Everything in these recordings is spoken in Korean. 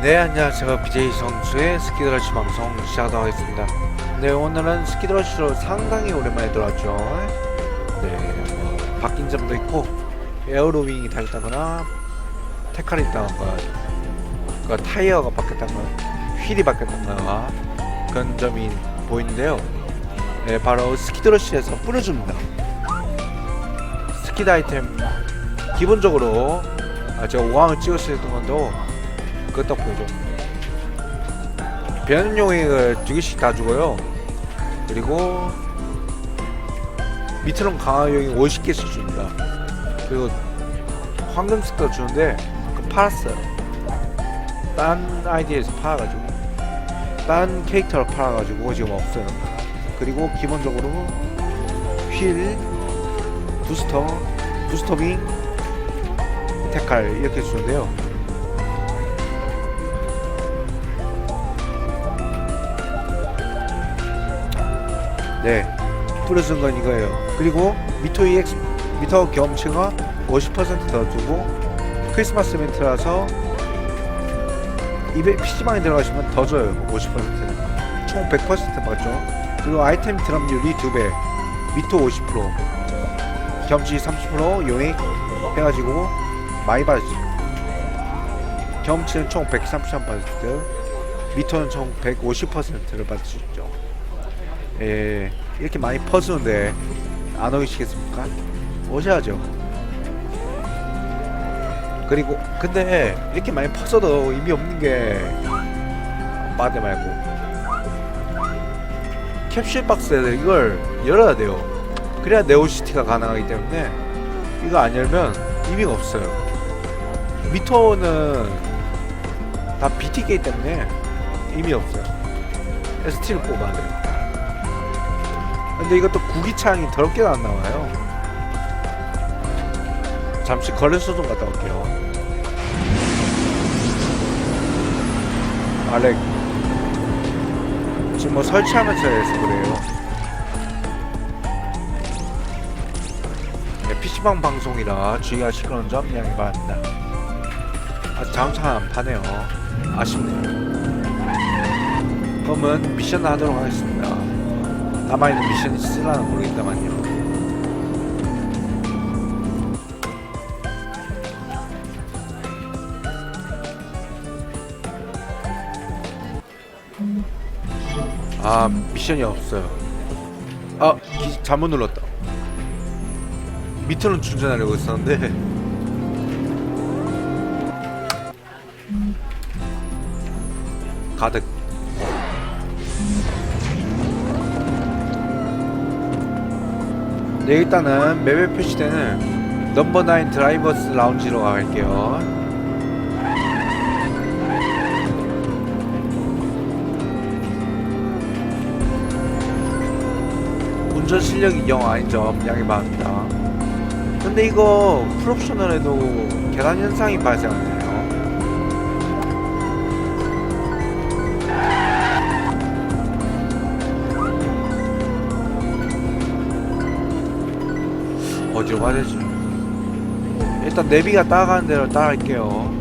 네 안녕하세요. BJ 선수의 스키드러시 방송 시작하도록 하겠습니다. 네 오늘은 스키드러시로 상당히 오랜만에 들어왔죠. 네 뭐, 바뀐 점도 있고 에어로윙이 달렸다거나 테칼이 있다거나 그 타이어가 바뀌었다거나 휠이 바뀌었다거나 그런 점이 보이는데요. 네 바로 스키드러시에서 뿌려줍니다. 스키드 아이템 기본적으로 아, 제가 5강을 찍었을 건데도 그것 딱 보여줘. 변용액을 두 개씩 다 주고요. 그리고 밑으로는 강화용이 50개씩 줍니다. 그리고 황금색도 주는데 그 팔았어요. 딴 아이디에서 팔아가지고 딴 캐릭터로 팔아가지고 지금 없어요. 그리고 기본적으로 휠, 부스터, 부스터빙, 테칼 이렇게 주는데요. 네, 뿌려준 건 이거예요. 그리고 미토 EX 미터 경험치가 50%더 주고 크리스마스 이벤트라서 200 PC방에 들어가시면 더 줘요. 50%는 총100% 맞죠? 그리고 아이템 드랍률이 2배, 미토 50%, 경험치 30%, 용액 해가지고 많이 받지. 경험치는 총 133%, 미토는 총 150%를 받을 수 있죠. 예, 이렇게 많이 퍼주는데 안 오시겠습니까? 오셔야죠. 그리고 근데 이렇게 많이 퍼져도 의미 없는 게 빠대 말고 캡슐 박스에서 이걸 열어야 돼요. 그래야 네오시티가 가능하기 때문에 이거 안 열면 의미가 없어요. 미터는 다 BTK 때문에 의미 없어요. ST를 뽑아야 돼요. 근데 이것도 구기창이 더럽게 안 나와요. 잠시 거래소 좀 갔다 올게요. 알렉 지금 뭐 설치하면서 해서 그래요. 네, PC방 방송이라 시끄러운 점 양해 바랍니다. 아, 다음 차안 파네요. 아쉽네요. 그러면 미션 하도록 하겠습니다. 남아있는 미션이 있으려나 모르겠다만요. 아 미션이 없어요. 아 기, 잘못 눌렀다. 밑으로 충전하려고 했었는데 가득. 네 일단은 맵에 표시되는 넘버 9 드라이버스 라운지로 가갈게요. 운전 실력이 영 아닌 점 양해 바랍니다. 근데 이거 풀옵션을 해도 계단 현상이 발생하네요 가야 되지? 일단 내비가 따라가는 대로 따라갈게요.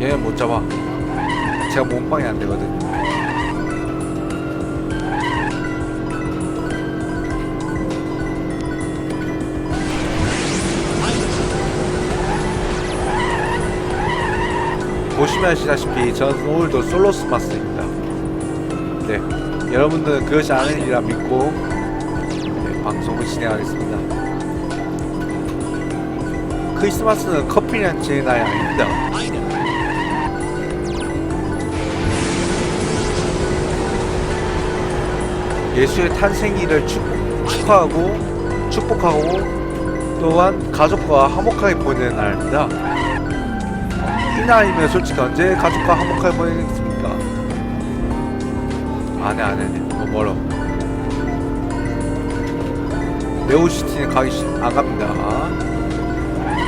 얘못 잡아. 제가 몸빵이 안 되거든. 보시면 아시다시피 저는 오늘도 솔로 스마스입니다. 네. 여러분들은 그것이 일이라 믿고 네, 방송을 진행하겠습니다. 크리스마스는 커피랑 진행나야 아닙니다. 예수의 탄생일을 축, 축하하고 축복하고 또한 가족과 화목하게 보내는 날입니다. 이 날이면 솔직히 언제 가족과 화목하게 보내겠습니까? 안해 안해 너무 멀어. 네오시티는 가기 싫, 안 갑니다.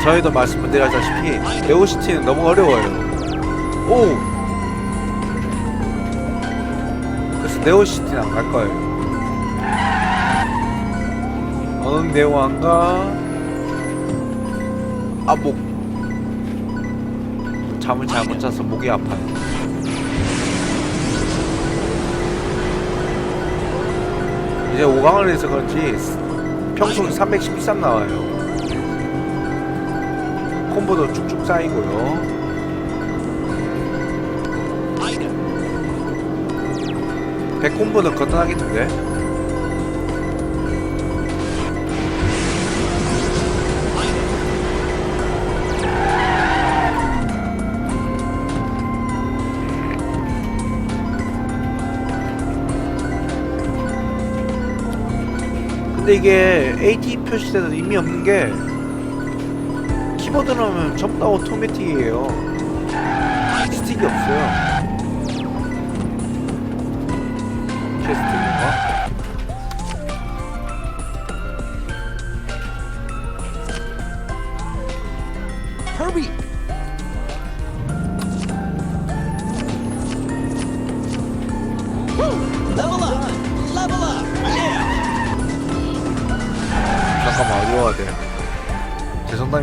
저희도 말씀을 드렸다시피 네오시티는 너무 어려워요. 오! 그래서 네오시티는 안 갈 거예요. 응 네오 안가 아뭐 잠을 잘 못 자서 목이 아파요. 이제 5강을 해서 그런지 평소에 313 나와요. 콤보도 쭉쭉 쌓이고요. 백 콤보는 거뜬하겠던데? 근데 이게 AT 표시되는 의미 없는 게 키보드 넣으면 전부 다 오토매틱이에요. 스틱이 없어요. 퀘스트인가?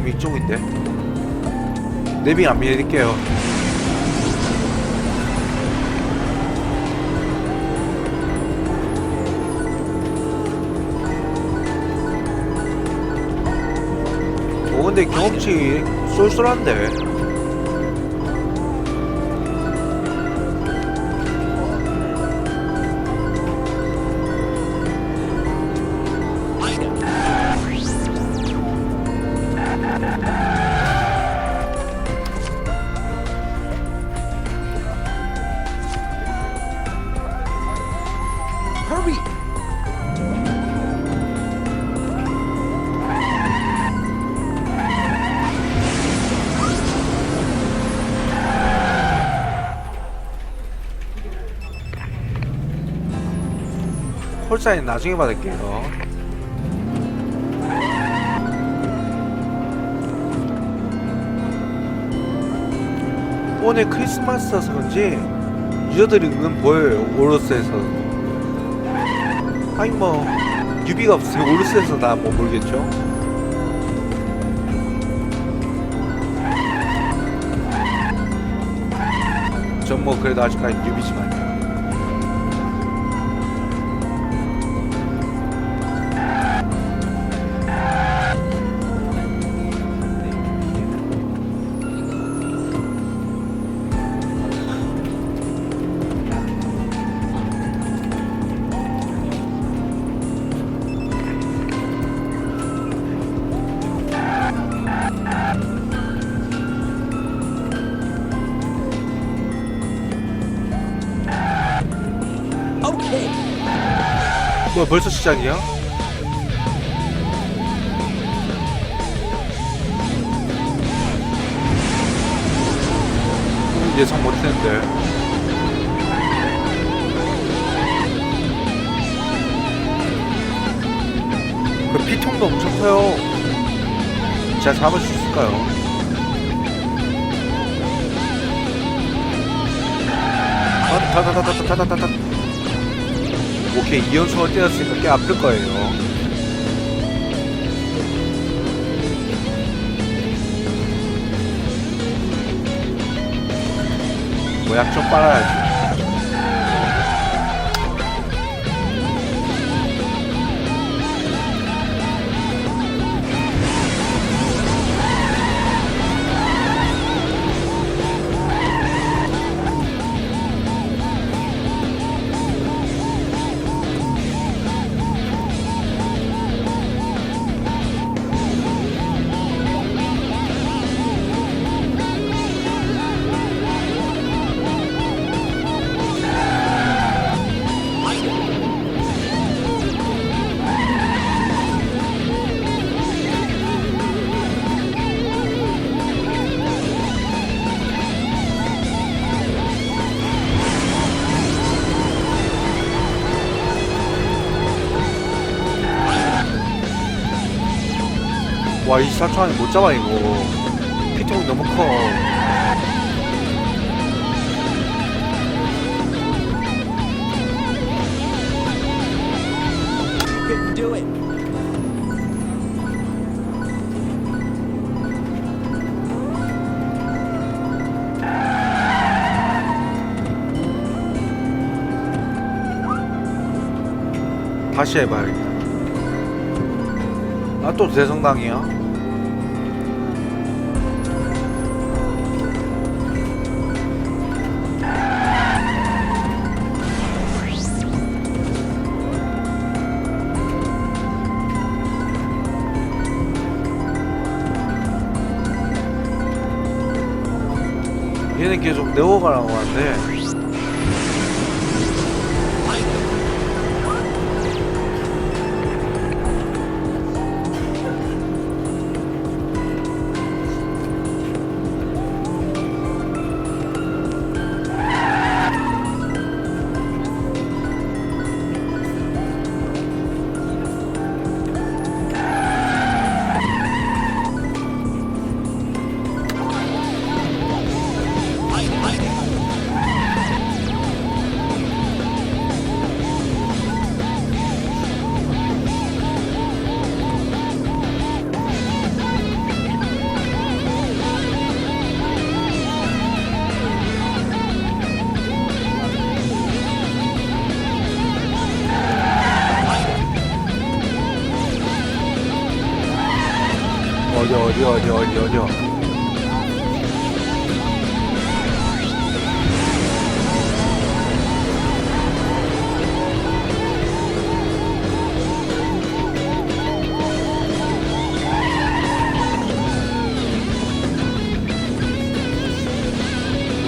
이쪽인데? 내빙 안 믿을게요. 오 근데 경험치 쏠쏠한데 사인 나중에 받을게요. 오늘 크리스마스라서 그런지 유저들이 은근 보여요 오로스에서 아니 뭐 유비가 없으면 오로스에서 다뭐 모르겠죠 전 뭐 그래도 아직까지 유비지만 Okay! 뭐 벌써 시작이야? 음, 예상 못했는데 그 피통도 엄청 커요 제가 잡을 수 있을까요? 아, 다다다다다다다다 오케이 이연승을 때렸으니까 꽤 아플 거예요. 모약 좀 빨아야지. 와, 24초 안에 못 잡아, 이거. 피통이 너무 커. 다시 해봐야겠다. 아, 또 대성당이야. 얘는 계속 내워가라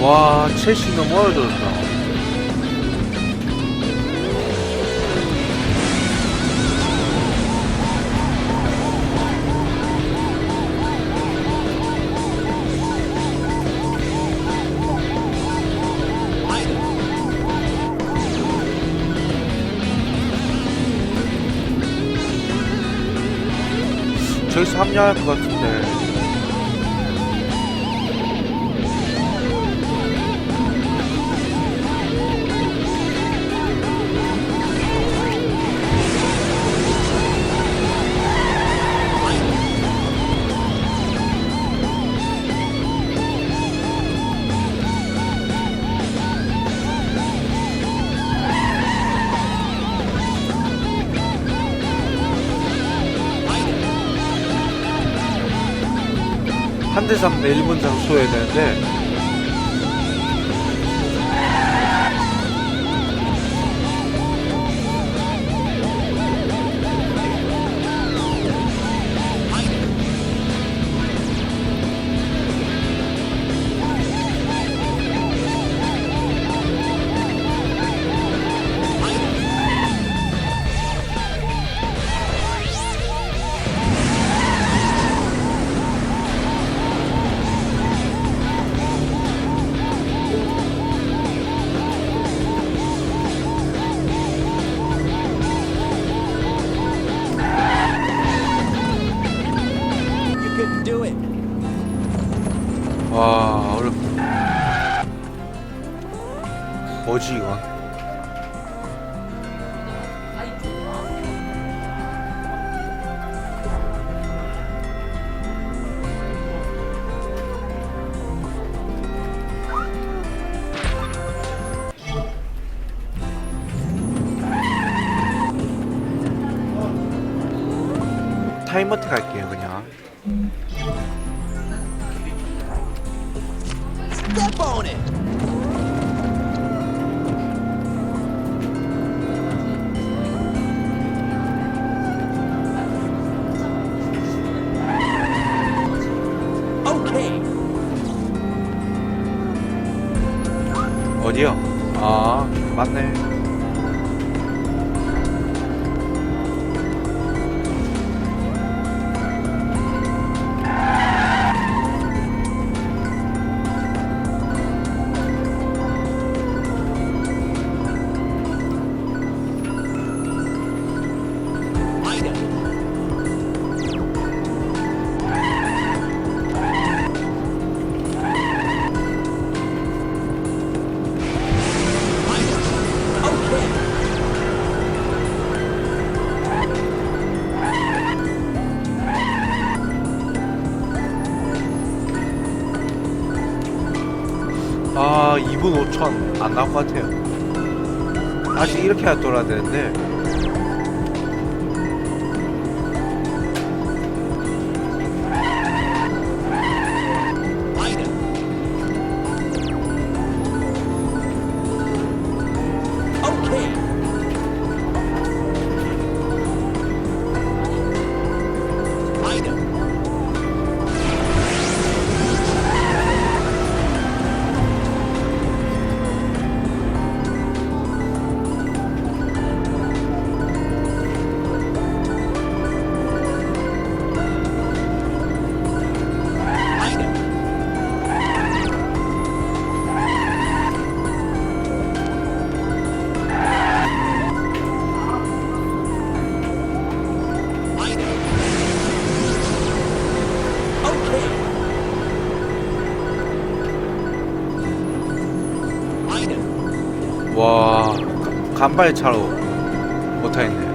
와, 첼시 너무 어려졌다. 저기서 합류할 것 같은데. 한대 잡는 1분 장소해야 되는데 타임어택 할게요 그냥. Step on it. Okay. 어디요? 아 맞네. 5천 안 나올 것 간발 차로 못하겠네.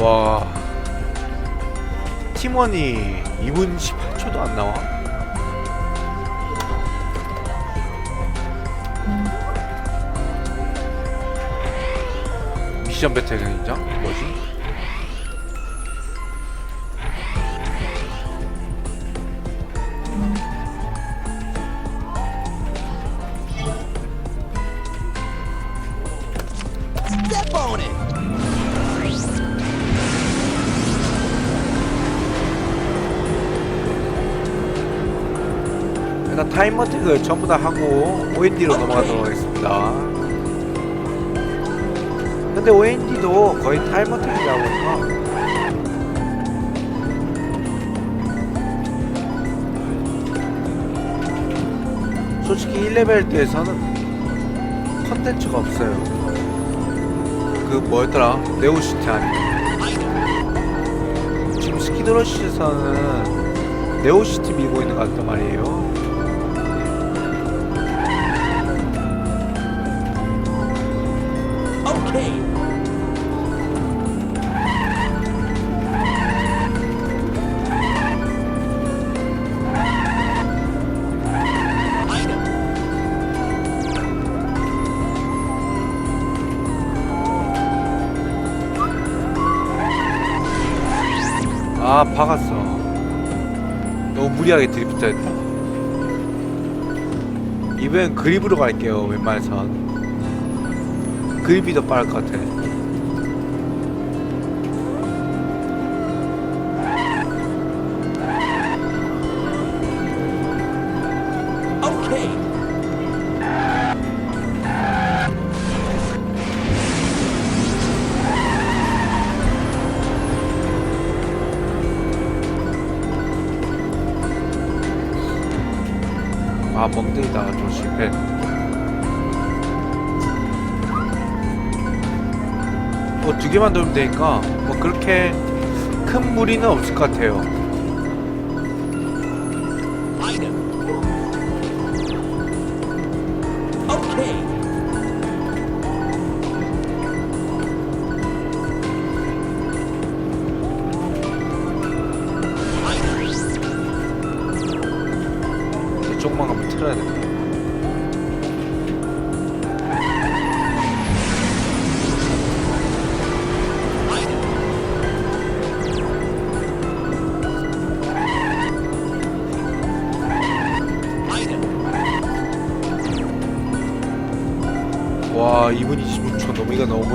와 팀원이 2분 18초도 안 나와? 미션 배틀 인장? 뭐지? 일단 타임어택을 전부 다 하고 OND로 넘어가도록 하겠습니다. 근데 OND도 거의 타임어택이다 보니까 솔직히 1레벨 때에서는 컨텐츠가 없어요. 그 뭐였더라? 네오시티 Item. 지금 스키드러시에서는 네오시티 밀고 있는 것 같단 말이에요. Okay. 아 박았어. 너무 무리하게 드리프트 했다. 이번엔 그립으로 갈게요 웬만해선. 그립이 더 빠를 것 같아 멍때리다가 좀 실패 뭐두 개만 돌면 되니까 뭐 그렇게 큰 무리는 없을 것 같아요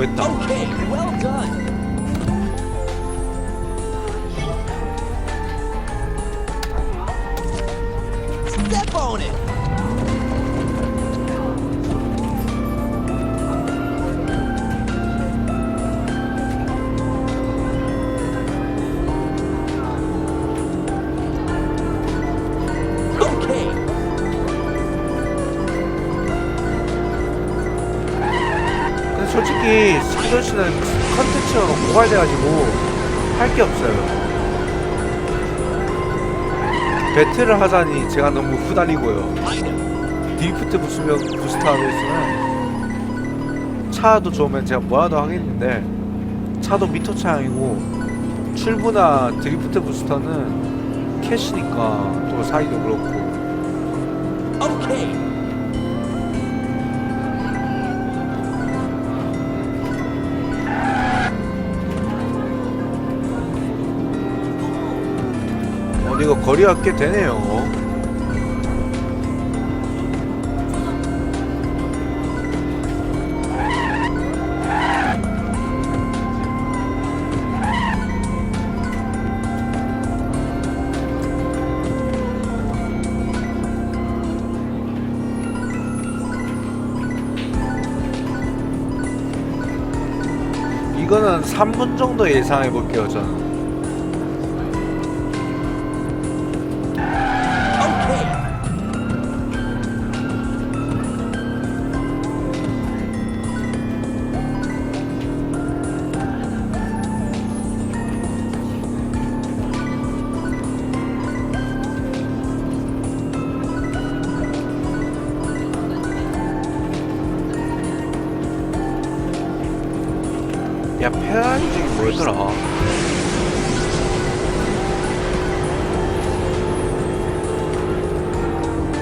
너무 솔직히 스키더시는 컨텐츠가 너무 고갈돼가지고 할 게 없어요. 배틀을 하자니 제가 너무 후달리고요. 드리프트 부스면 부스터하고 있으면 차도 좋으면 제가 뭐라도 하겠는데 차도 미터 차량이고 출부나 드리프트 부스터는 캐시니까 또 사이도 그렇고. 어디 가 거리가 꽤 되네요. 이거는 3분 정도 예상해 볼게요, 저는. 야 페라리 저기 뭐였더라.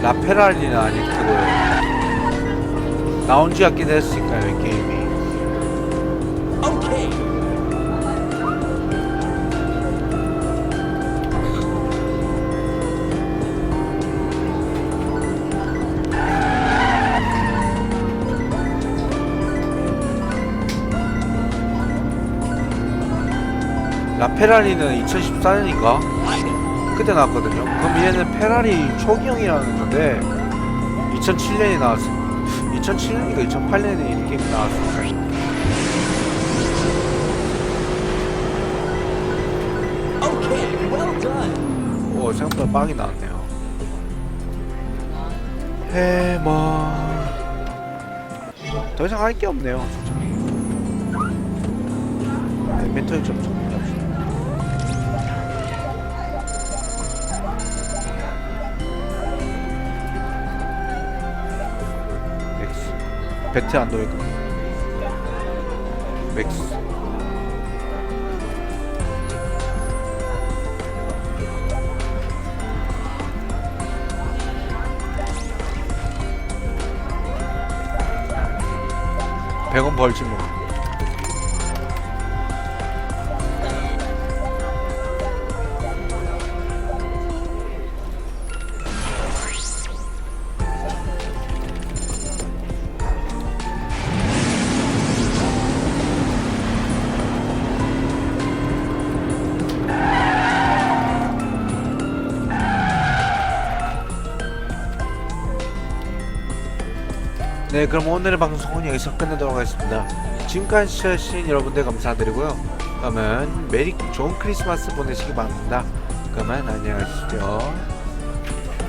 라페라리는 아닐 테고요 나온 지가 꽤 됐으니까요 이 게임이 페라리는 2014년인가 Hiding. 그때 나왔거든요 그럼 얘는 페라리 초기형이라는 건데 2007년에 나왔어 2007년인가 2008년에 이 게임 나왔어요 Okay. Well done. 오 생각보다 빵이 나왔네요 해머 더 이상 할 게 없네요 네, 좀정 배트 안 돌까 맥스. 백원 벌지 뭐 네, 그럼 오늘의 방송은 여기서 끝내도록 하겠습니다. 지금까지 시청해주신 여러분들 감사드리고요. 그러면 메리 좋은 크리스마스 보내시기 바랍니다. 그러면 안녕히 가십시오.